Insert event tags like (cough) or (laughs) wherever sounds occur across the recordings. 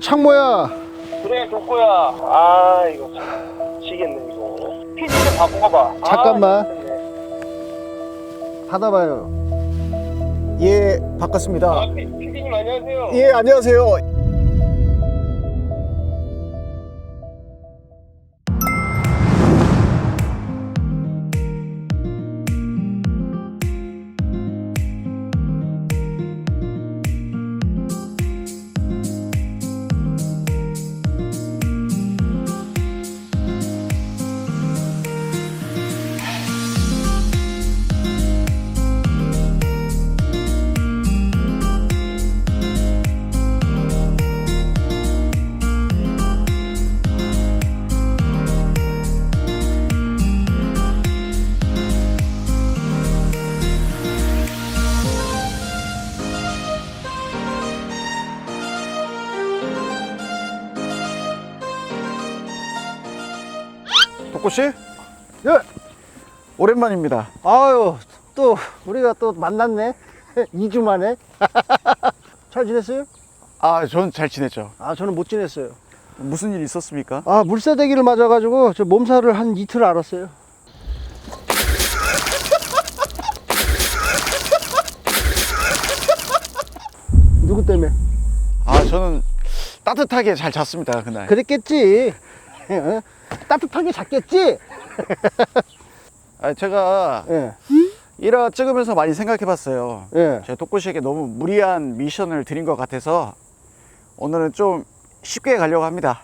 창모야. 그래 덕구야 아 이거 참 미치겠네 이거 피디 좀 바꿔봐 잠깐만. 아, 미치겠네. 받아봐요. 예, 바꿨습니다. 아, 피- 피디님 안녕하세요 예, 안녕하세요. 씨? 예. 오랜만입니다. 아유, 또 우리가 또 만났네. (laughs) 2주 만에. (laughs) 잘 지냈어요? 아, 전잘 지냈죠. 아, 저는 못 지냈어요. 무슨 일 있었습니까? 아, 물새대기를 맞아가지고 저 몸살을 한 이틀 알았어요. (laughs) 누구 때문에? 아, 저는 따뜻하게 잘 잤습니다, 그날. 그랬겠지. 어? 따뜻하게 잤겠지? (laughs) 아, 제가 예, 1화 찍으면서 많이 생각해 봤어요. 예. 제가 덕구 씨에게 너무 무리한 미션을 드린 것 같아서 오늘은 좀 쉽게 가려고 합니다.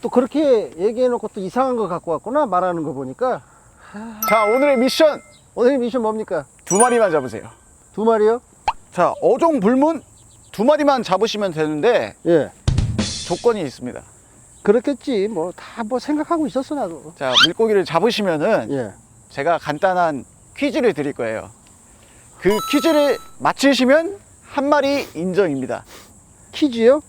또 그렇게 얘기해 놓고 또 이상한 거 갖고 왔구나 말하는 거 보니까 자, 오늘의 미션 오늘 미션 뭡니까? 두 마리만 잡으세요. 두 마리요? 자, 어종 불문 두 마리만 잡으시면 되는데 예. 조건이 있습니다. 그렇겠지. 뭐 다 뭐 생각하고 있었어 나도. 자, 물고기를 잡으시면은 예. 제가 간단한 퀴즈를 드릴 거예요. 그 퀴즈를 맞히시면 한 마리 인정입니다. 퀴즈요?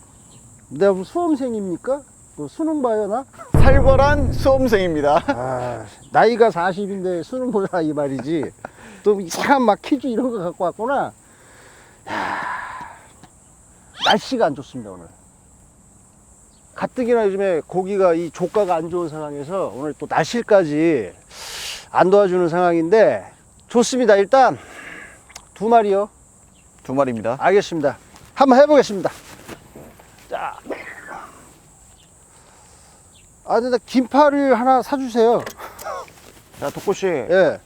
내가 무슨 수험생입니까? 뭐 수능 봐요 나? 살벌한 수험생입니다. 아, 나이가 40인데 수능 보라 이 말이지. 또 이상한 막 퀴즈 이런 거 갖고 왔구나. 야, 날씨가 안 좋습니다 오늘. 가뜩이나 요즘에 고기가 이 조가가 안 좋은 상황에서 오늘 또 날씨까지 안 도와주는 상황인데 좋습니다. 일단 두 마리요. 두 마리입니다. 알겠습니다. 한번 해보겠습니다. 자. 아, 근데 나 긴팔을 하나 사주세요. (laughs) 자, 덕구 씨, 예.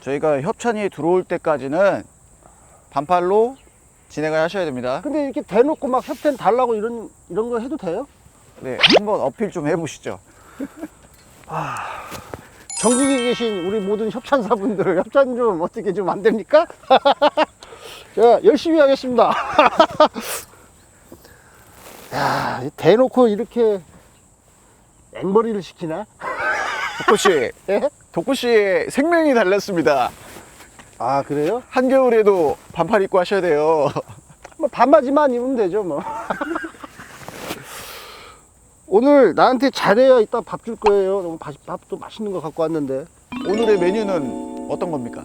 저희가 협찬이 들어올 때까지는 반팔로 진행을 하셔야 됩니다. 근데 이렇게 대놓고 막 협찬 달라고 이런, 이런 거 해도 돼요? 네, 한번 어필 좀 해보시죠. (laughs) 전국에 계신 우리 모든 협찬사분들 협찬 좀 어떻게 좀 안 됩니까? (laughs) 자, 열심히 하겠습니다. (laughs) 야, 대놓고 이렇게 앵머리를 시키나? 덕구 씨, 예? 덕구 씨의 생명이 달렸습니다. 아, 그래요? 한겨울에도 반팔 입고 하셔야 돼요. 뭐 반바지만 입으면 되죠 뭐 오늘 나한테 잘해야 이따 밥 줄 거예요. 너무 밥, 밥도 맛있는 거 갖고 왔는데. 오늘의 메뉴는 어떤 겁니까?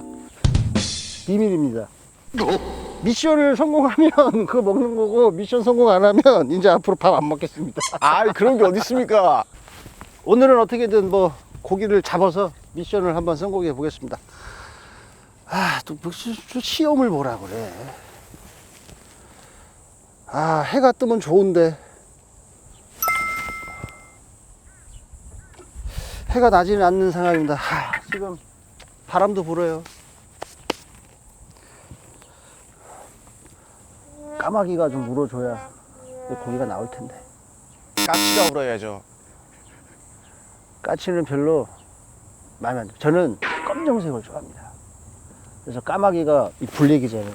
비밀입니다. 미션을 성공하면 (laughs) 그거 먹는 거고 미션 성공 안 하면 이제 앞으로 밥 안 먹겠습니다. (laughs) 아, 그런 게 어디 있습니까? 오늘은 어떻게든 뭐 고기를 잡아서 미션을 한번 성공해 보겠습니다. 아 또 무슨 또 시험을 보라 그래. 아 해가 뜨면 좋은데 해가 나지는 않는 상황입니다 하, 지금 바람도 불어요 까마귀가 좀 물어줘야 고기가 나올 텐데 까치가 울어야죠. 까치는 별로 마음에 안 들어요. 저는 검정색을 좋아합니다. 그래서 까마귀가 이 블랙이잖아요.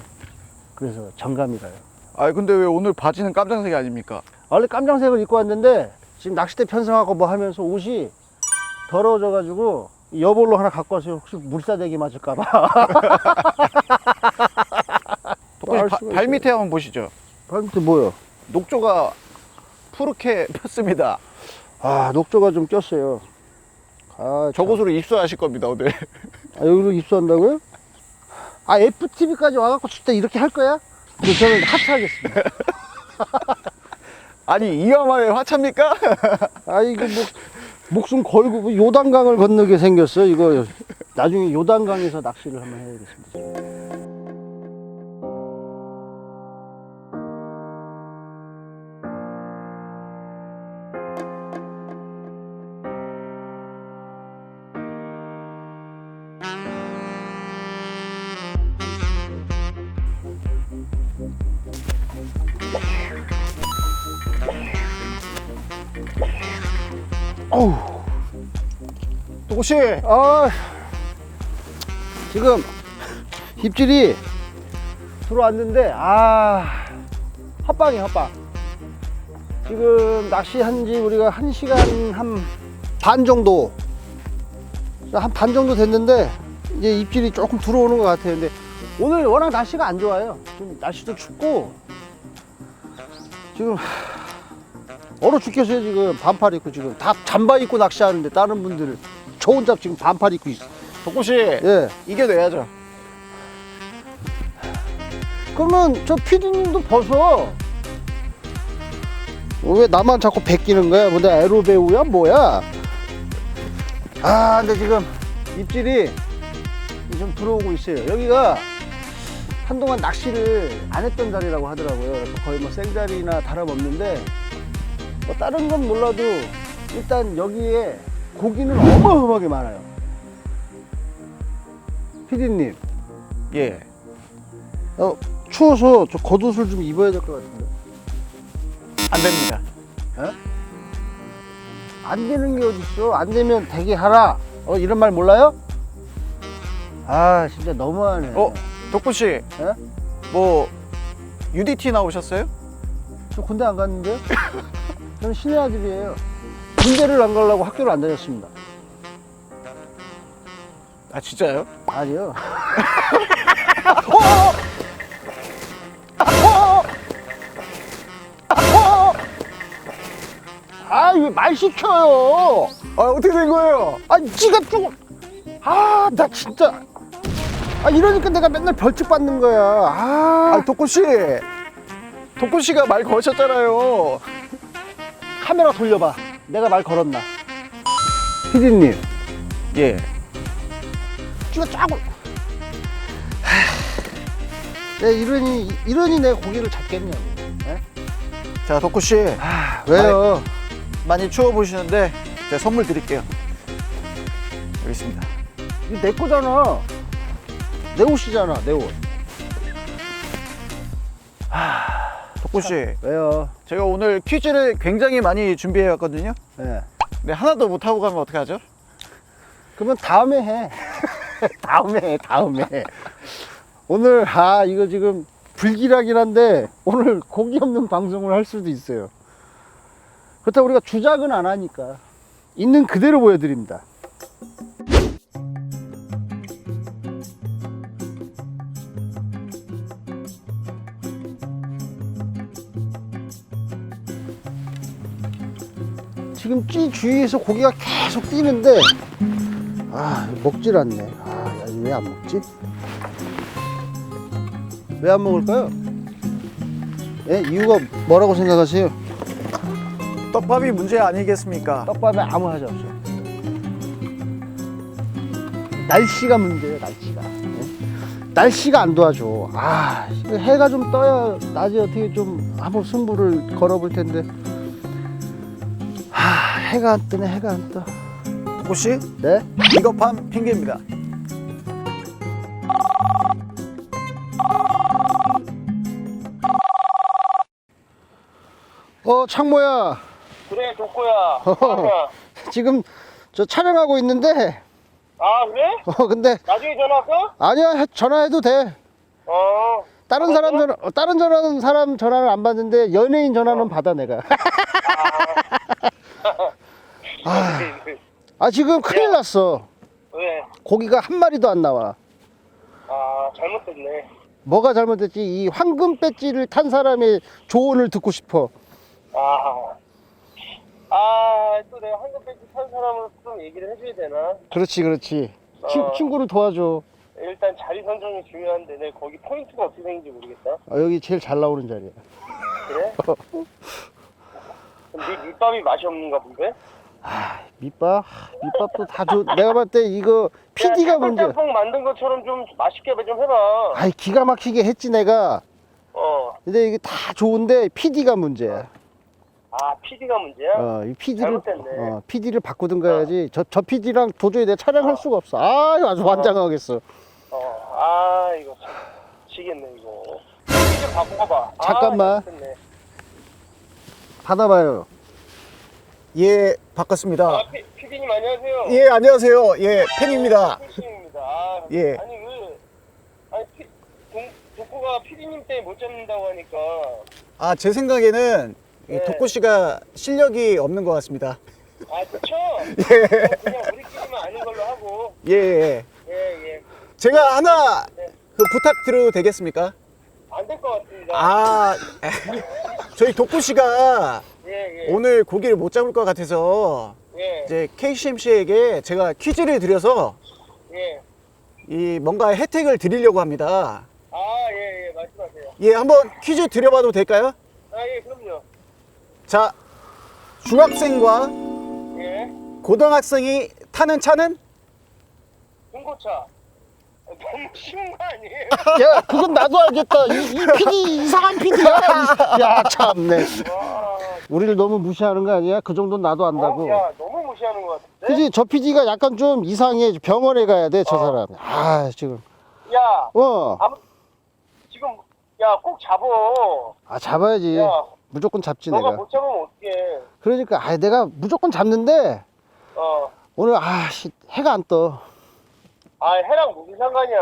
그래서 정감이 가요. 아, 근데 왜 오늘 바지는 깜장색이 아닙니까? 원래 깜장색을 입고 왔는데 지금 낚싯대 편성하고 뭐 하면서 옷이 더러워져가지고 여벌로 하나 갖고 왔어요. 혹시 물사대기 맞을까봐. 덕구 씨, 알 바- 수가 발 있어요. 밑에 한번 보시죠. 발밑에 뭐요? 녹조가 푸르게 폈습니다. 아 녹조가 좀 꼈어요. 아, 참. 저곳으로 입수하실 겁니다, 오늘. 아, 여기로 입수한다고요? 아, FTV까지 와갖고 진짜 이렇게 할 거야? 근데 저는 하차하겠습니다. (laughs) 아니 이화만의 화차입니까? 아 이거 뭐 목숨 걸고 뭐 요단강을 건너게 생겼어 이거 나중에 요단강에서 낚시를 한번 해야겠습니다. 어우. 도시 아. 지금 입질이 들어왔는데 아. 헛방이 헛방. 지금 낚시한 지 우리가 한 시간 한 반 정도 한 반 정도 됐는데 이제 입질이 조금 들어오는 것 같아요. 근데 오늘 워낙 날씨가 안 좋아요. 좀 날씨도 춥고 지금 얼어 죽겠어요 지금. 반팔 입고 지금. 다 잠바 입고 낚시하는데 다른 분들은 저 혼자 지금 반팔 입고 있어 도시 예. 이겨내야죠. 그러면 저 피디님도 벗어. 어, 왜 나만 자꾸 베끼는 거야? 뭐 내가 에로 배우야? 뭐야? 아 근데 지금 입질이 좀 들어오고 있어요. 여기가 한동안 낚시를 안 했던 자리라고 하더라고요. 그래서 거의 뭐 생자리나 다름없는데 뭐 다른 건 몰라도 일단 여기에 고기는 어마어마하게 많아요 피디님 예. 어, 추워서 저 겉옷을 좀 입어야 될 것 같은데. 안 됩니다. 안 되는 게 어딨어? 안 되면 되게 하라. 어, 이런 말 몰라요? 아, 진짜 너무하네. 어 덕구 씨. 예? 뭐 UDT 나오셨어요? 저 군대 안 갔는데요? (laughs) 저는 신의 아들이에요. 군대를 안 가려고 학교를 안 다녔습니다. 아 진짜요? 아니요. (laughs) 아, 왜 말 시켜요? 아 어떻게 된 거예요? 아, 지가 좀. 아, 나 진짜. 아, 이러니까 내가 맨날 벌칙 받는 거야. 아, 아 덕구 씨. 덕구 씨가 말 거셨잖아요. 카메라 돌려봐. 내가 말 걸었나? 피디님, 예. 지가 짜고. 내 이러니, 이러니 내 고기를 잡겠냐고. 에? 자 덕구 씨 아, 왜요? 많이 추워 보시는데 제가 선물 드릴게요. 여기 있습니다. 이거 내 거잖아. 내 옷이잖아, 내 옷. 덕구 씨, 왜요? 제가 오늘 퀴즈를 굉장히 많이 준비해 왔거든요. 예. 근데 하나도 못 하고 가면 어떡하죠? 그러면 다음에 해. (laughs) 다음에 해, 다음에. 오늘, 아, 이거 지금 불길하긴 한데, 오늘 고기 없는 방송을 할 수도 있어요. 그렇다고 우리가 주작은 안 하니까. 있는 그대로 보여드립니다. 찌 주위에서 고기가 계속 뛰는데, 아, 먹질 않네. 아, 왜 안 먹지? 왜 안 먹을까요? 예, 이유가 뭐라고 생각하세요? 떡밥이 문제 아니겠습니까? 떡밥에 아무 하자 없어요. 날씨가 문제예요, 날씨가. 예? 날씨가 안 도와줘. 아, 해가 좀 떠야 낮에 어떻게 좀 한번 승부를 걸어볼 텐데. 아, 해가 안 뜨네, 해가 안 떠. 씨, 네? 비겁한 핑계입니다. 어, 창모야. 그래 덕구야? 지금 저 촬영하고 있는데, 아 그래? 어, 근데 나중에 전화 할까? 아니야, 해- 전화해도 돼. 어 다른 사람 전화, 어, 다른 전화는 사람 전화를 안 받는데 연예인 전화는 받아 내가. (laughs) (laughs) 아, 아 지금 큰일 났어. 왜? 고기가 한 마리도 안 나와. 아 잘못됐네 뭐가 잘못됐지? 이 황금 배지를 탄 사람의 조언을 듣고 싶어. 아, 아, 또 내가 한국 벤치 탄 사람으로서 좀 얘기를 해줘야 되나? 그렇지, 그렇지. 친, 어. 친구를 도와줘. 일단 자리 선정이 중요한데 내가 거기 포인트가 어떻게 생긴지 모르겠다. 아, 여기 제일 잘 나오는 자리야. 그래? (laughs) 미, 밑밥이 맛이 없는가 본데? 아, 밑밥? 밑밥도 다 좋. 내가 봤을 때 이거 PD가 문제. 짬뽕 만든 것처럼 좀 맛있게 좀 해봐. 아이, 기가 막히게 했지, 내가. 어. 근데 이게 다 좋은데 PD가 문제야. 아, PD가 문제야? 어, 이 PD를 잘못됐네. 어, PD를 바꾸든가 해야지. 저 저 PD랑 도저히 내 촬영할 수가 없어. 아, 아주 환장하겠어. 어. 아, 이거 참. 지겠네, 이거. PD 좀 바꿔봐. 잠깐만. 아, 잘못됐네. 받아봐요. 예, 바꿨습니다. 아, 피, PD님 안녕하세요. 예, 안녕하세요. 예, 팬입니다. 팬입니다. 아, 예. 아니 그 아니 피, 동, 독구가 PD님 때문에 못 잡는다고 하니까 아, 제 생각에는 이 네. 독고 씨가 실력이 없는 것 같습니다. 아 그쵸? (laughs) 예. 그냥 우리끼리만 아는 걸로 하고 예, 예. 예 예. 제가 하나 네. 그 부탁드려도 되겠습니까? 안 될 것 같습니다. 아, (laughs) 저희 독고 씨가 예 예. 오늘 고기를 못 잡을 것 같아서 예. 이제 KCMC에게 제가 퀴즈를 드려서 예. 이 뭔가 혜택을 드리려고 합니다. 아 예 예. 말씀하세요. 예, 한번 퀴즈 드려봐도 될까요? 아 예 그럼요. 자, 중학생과 예. 고등학생이 타는 차는 중고차. 너무 쉬운 거 아니에요? 야, 그건 나도 알겠다. 이, 이 PD 이상한 PD야. 야, 참네. 와. 우리를 너무 무시하는 거 아니야? 그 정도는 나도 안다고. 어, 야 너무 무시하는 것 같은데. 그지? 저 PD가 약간 좀 이상해. 병원에 가야 돼, 저 어. 사람. 아, 지금. 야 어. 아무 지금 야 꼭 잡어. 아, 잡아야지. 야 무조건 잡지, 너가 내가. 못 잡으면 어떡해. 그러니까, 아, 내가 무조건 잡는데, 어. 오늘, 아, 씨, 해가 안 떠. 아 해랑 무슨 상관이야.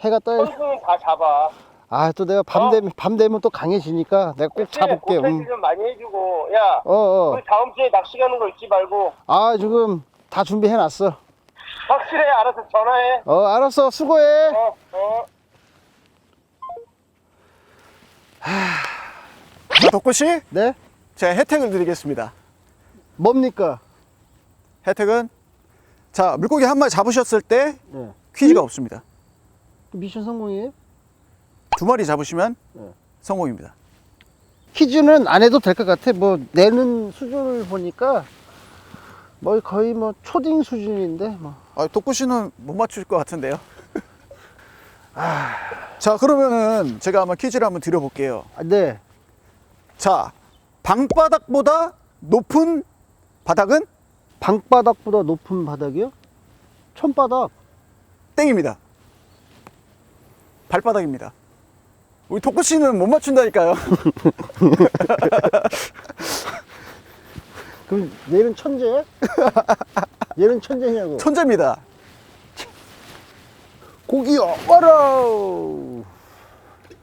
해가 떠야 선수는 다 잡아. 아, 또 내가 밤 어? 되면, 밤 되면 또 강해지니까 내가 꼭 그치? 잡을게. 음. 좀 많이 해주고. 야, 어, 어. 다음 주에 낚시 가는 거 잊지 말고. 아, 지금 다 준비해 놨어. 확실해, 알아서 전화해. 어, 알았어. 수고해. 어, 어. 자, 덕구 씨, 네? 제가 혜택을 드리겠습니다. 뭡니까? 혜택은 자, 물고기 한 마리 잡으셨을 때 네. 퀴즈가 없습니다. 미션 성공이에요? 두 마리 잡으시면 네. 성공입니다. 퀴즈는 안 해도 될 것 같아. 뭐 내는 수준을 보니까 뭐 거의 뭐 초딩 수준인데 뭐. 아, 덕구 씨는 못 맞출 것 같은데요. (laughs) 자, 그러면은 제가 한번 퀴즈를 한번 드려볼게요. 아, 네. 자, 방바닥보다 높은 바닥은 방바닥보다 높은 바닥이요? 천바닥. 땡입니다. 발바닥입니다. 우리 덕구 씨는 못 맞춘다니까요. (laughs) 그럼 얘는 천재야? 얘는 천재냐고. 천재입니다. 고기요. 와라.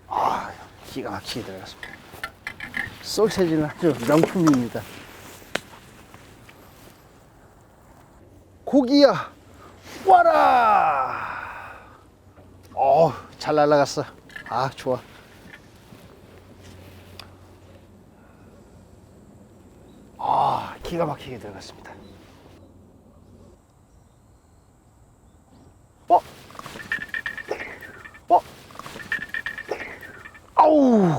아, 기가 막히게 들어갔습니다. 소세지는 아주 명품입니다. 고기야. 와라. 어, 잘 날라갔어. 아, 좋아. 아, 기가 막히게 들어갔습니다. 어? 어? 아우.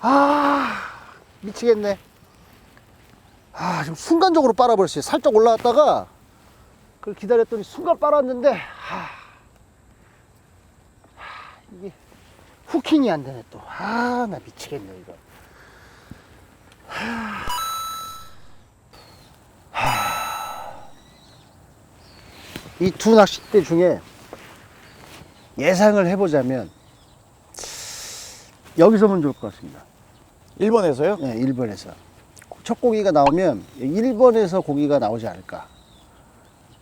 아, 미치겠네. 아, 지금 순간적으로 빨아버렸어요. 살짝 올라왔다가 그걸 기다렸더니 순간 빨았는데, 아, 아, 이게 후킹이 안 되네 또. 아, 나 미치겠네 이거. 이 두 낚싯대 중에 예상을 해보자면 여기서 보면 좋을 것 같습니다. 1번에서요? 네, 1번에서. 첫 고기가 나오면 1번에서 고기가 나오지 않을까.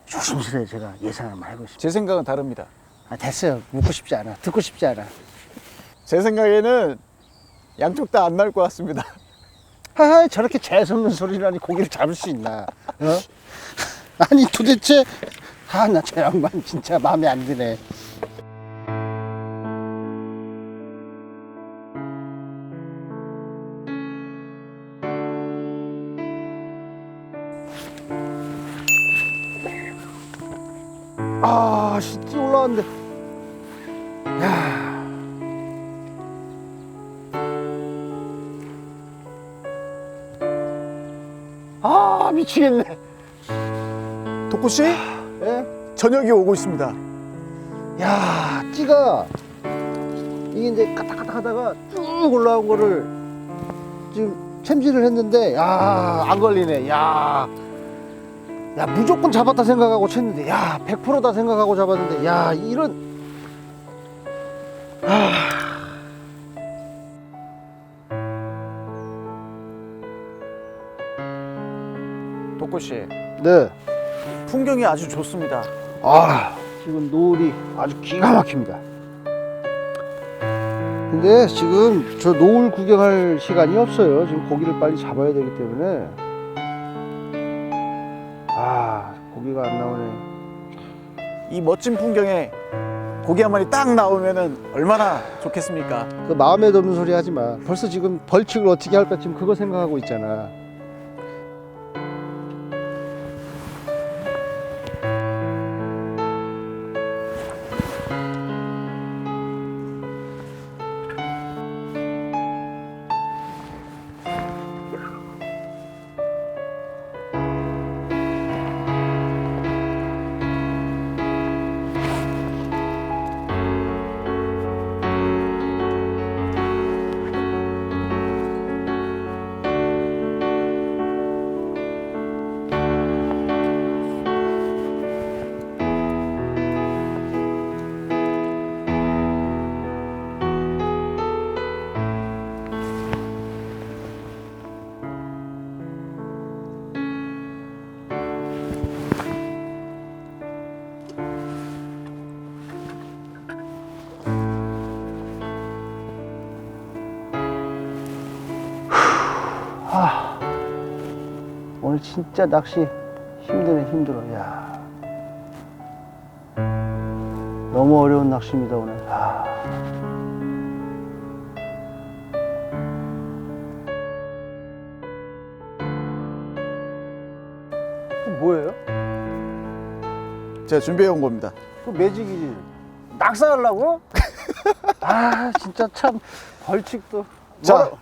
조심스레 제가 예상을 한번 해보십시오. 제 생각은 다릅니다. 아, 됐어요. 묻고 싶지 않아. 듣고 싶지 않아. 제 생각에는 양쪽 다 안 나올 것 같습니다. (laughs) 하하, 저렇게 재수없는 소리라니 고기를 잡을 수 있나. 어? 아니, 도대체, 아, 나 저 양반 진짜 마음에 안 드네. 아, 씨, 뛰어 올라왔는데. 야. 미치겠네. 덕구 씨 예? 저녁이 오고 있습니다. 야, 찌가 이게 이제 까딱까딱 하다가 쭉 올라온 거를 지금 챔질을 했는데, 야, 안 걸리네. 야, 야, 무조건 잡았다 생각하고 쳤는데, 야, 100%다 생각하고 잡았는데, 야, 이런. 덕구 씨 네. 풍경이 아주 좋습니다. 아, 지금 노을이 아주 기가 막힙니다. 근데 지금 저 노을 구경할 시간이 없어요. 지금 고기를 빨리 잡아야 되기 때문에. 아, 고기가 안 나오네. 이 멋진 풍경에 고기 한 마리 딱 나오면은 얼마나 좋겠습니까? 그 마음에 드는 소리 하지 마. 벌써 지금 벌칙을 어떻게 할까 지금 그거 생각하고 있잖아. 아, 오늘 진짜 낚시 힘드네 힘들어. 야, 너무 어려운 낚시입니다 오늘. 아. 그 뭐예요? 제가 준비해 온 겁니다. 그 매직이지. 낙사하려고? (laughs) 아, 진짜 참 벌칙도. 자, 뭐,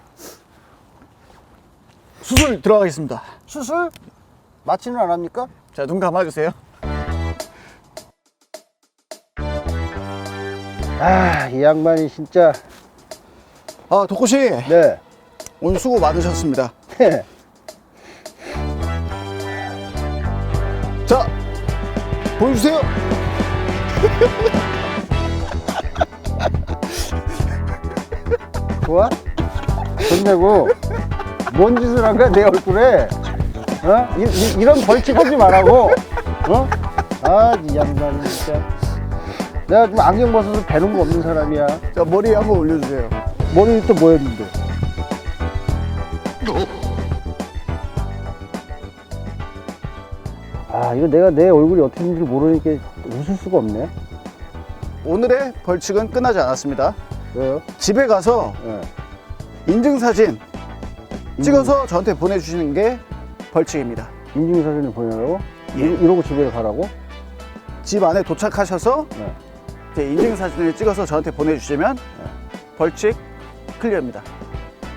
수술 들어가겠습니다. 수술 마취는 안 합니까? 자, 눈 감아주세요. 아, 이 양반이 진짜. 아, 덕구 씨 네. 오늘 수고 많으셨습니다. (laughs) 자, 보여주세요. 좋아? 좋냐고. 뭔 짓을 한 거야, 내 얼굴에? 어? 이, 런 벌칙 하지 말라고. 어? 아, 이 양반이 진짜. 내가 좀 안경 벗어서 배는 거 없는 사람이야. 자, 머리 한번 올려주세요. 머리 또 뭐였는데? 아, 이거 내가 내 얼굴이 어떻게 되는지 모르니까 웃을 수가 없네. 오늘의 벌칙은 끝나지 않았습니다. 왜요? 집에 가서 예. 인증사진 찍어서 저한테 보내주시는 게 벌칙입니다. 인증 사진을 보내라고? 예. 이- 이러고 집에 가라고? 집 안에 도착하셔서 네. 제 인증사진을 찍어서 저한테 보내주시면 벌칙 클리어입니다.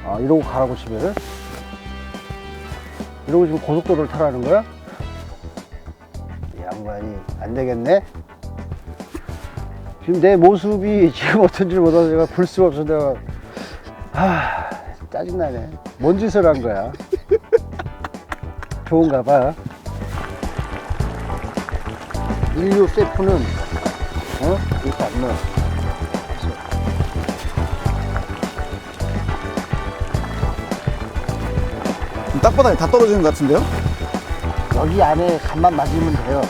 아, 이러고 가라고 집에를? 이러고 지금 고속도로를 타라는 거야? 이 양반이 안 되겠네? 지금 내 모습이 (laughs) 지금 어떤지 몰라서 내가 볼 수가 없어. 내가, 아, 짜증나네. 뭔 짓을 한 거야? 좋은가 봐. 인류 세프는, 어? 이렇게 안 넣어. 땅바닥에 다 떨어지는 것 같은데요? 여기 안에 간만 맞으면 돼요.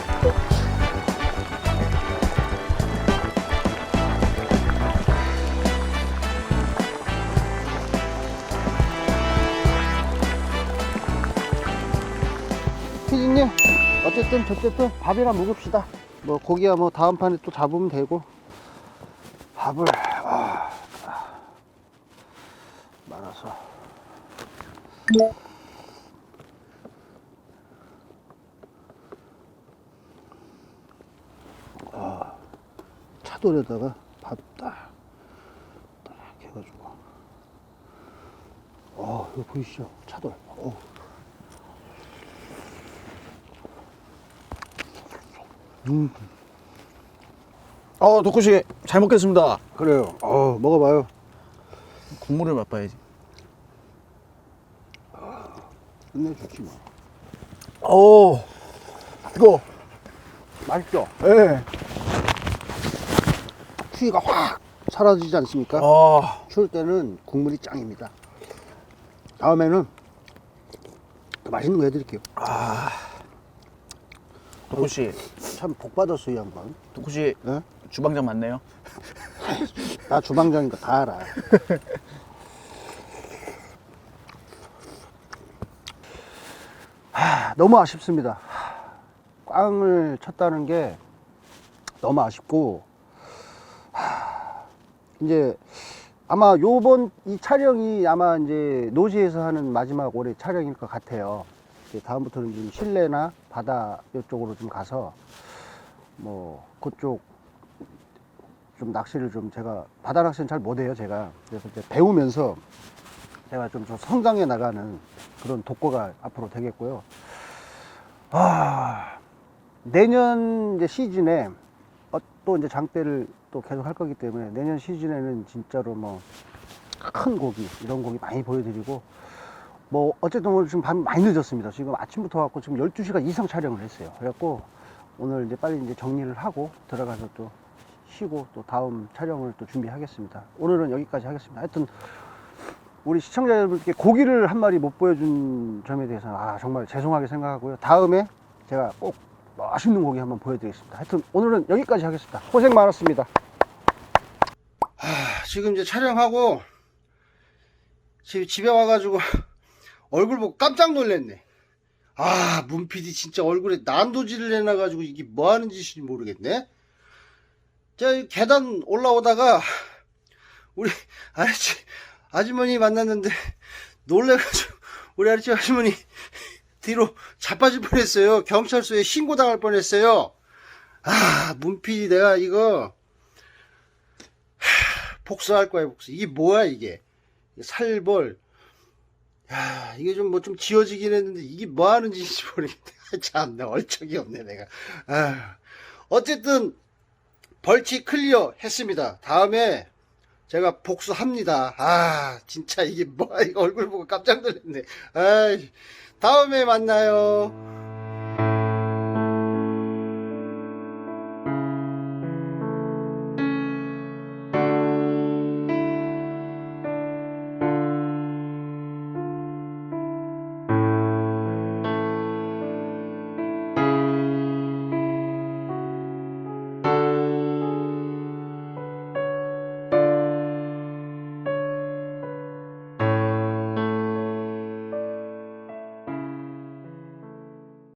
어쨌든 저쨌든 밥이나 먹읍시다. 뭐 고기야 뭐 다음 판에 또 잡으면 되고 밥을 아, 아, 말아서. 차돌에다가 밥 딱, 딱 해가지고. 어, 이거 보이시죠? 차돌. 어. 음, 어, 덕구 씨, 잘 먹겠습니다. 그래요. 어, 먹어봐요. 국물을 맛봐야지. 끝내주지 뭐. 오, 이거, 맛있죠? 예. 추위가 확 사라지지 않습니까? 아, 추울 때는 국물이 짱입니다. 다음에는 더 맛있는 거 해드릴게요. 덕구 씨, 참 복 받았어요, 이 양반. 덕구 씨, 예? 주방장 맞네요. (laughs) 나 주방장이니까 다 알아. 하, 너무 아쉽습니다. 하, 꽝을 쳤다는 게 너무 아쉽고, 하, 이제 아마 요번 이 촬영이 아마 이제 노지에서 하는 마지막 올해 촬영일 것 같아요. 다음부터는 좀 실내나 바다 이쪽으로 좀 가서 뭐 그쪽 좀 낚시를 좀 제가 바다 낚시는 잘 못해요 제가 그래서 이제 배우면서 제가 좀, 좀 성장해 나가는 그런 독거가 앞으로 되겠고요. 아 내년 이제 시즌에 어, 또 이제 장대를 또 계속 할 거기 때문에 내년 시즌에는 진짜로 뭐 큰 고기 이런 고기 많이 보여드리고 뭐 어쨌든 오늘 지금 밤이 많이 늦었습니다. 지금 아침부터 왔고 지금 12시간 이상 촬영을 했어요. 그래갖고 오늘 이제 빨리 이제 정리를 하고 들어가서 또 쉬고 또 다음 촬영을 또 준비하겠습니다. 오늘은 여기까지 하겠습니다. 하여튼 우리 시청자 여러분께 고기를 한 마리 못 보여준 점에 대해서 아 정말 죄송하게 생각하고요. 다음에 제가 꼭 맛있는 고기 한번 보여드리겠습니다. 하여튼 오늘은 여기까지 하겠습니다. 고생 많았습니다. 지금 이제 촬영하고 지금 집에 와가지고 얼굴 보고 깜짝 놀랐네. 아, 문PD 진짜 얼굴에 난도질을 해놔가지고 이게 뭐 하는 짓인지 모르겠네. 저 계단 올라오다가 우리 아저씨, 아주머니 만났는데 놀래가지고 우리 아저씨 아주머니 뒤로 자빠질 뻔했어요. 경찰서에 신고당할 뻔했어요. 아, 문PD 내가 이거 하, 복수할 거야, 복수. 이게 뭐야, 이게. 살벌. 야, 이게 좀 뭐 좀 지워지긴 했는데 이게 뭐 하는 짓인지 모르겠네. (laughs) 참, 나 얼척이 없네, 내가. 아, 어쨌든 벌칙 클리어 했습니다. 다음에 제가 복수합니다. 아, 진짜 이게 뭐야, 이거 얼굴 보고 깜짝 놀랐네. 아, 다음에 만나요.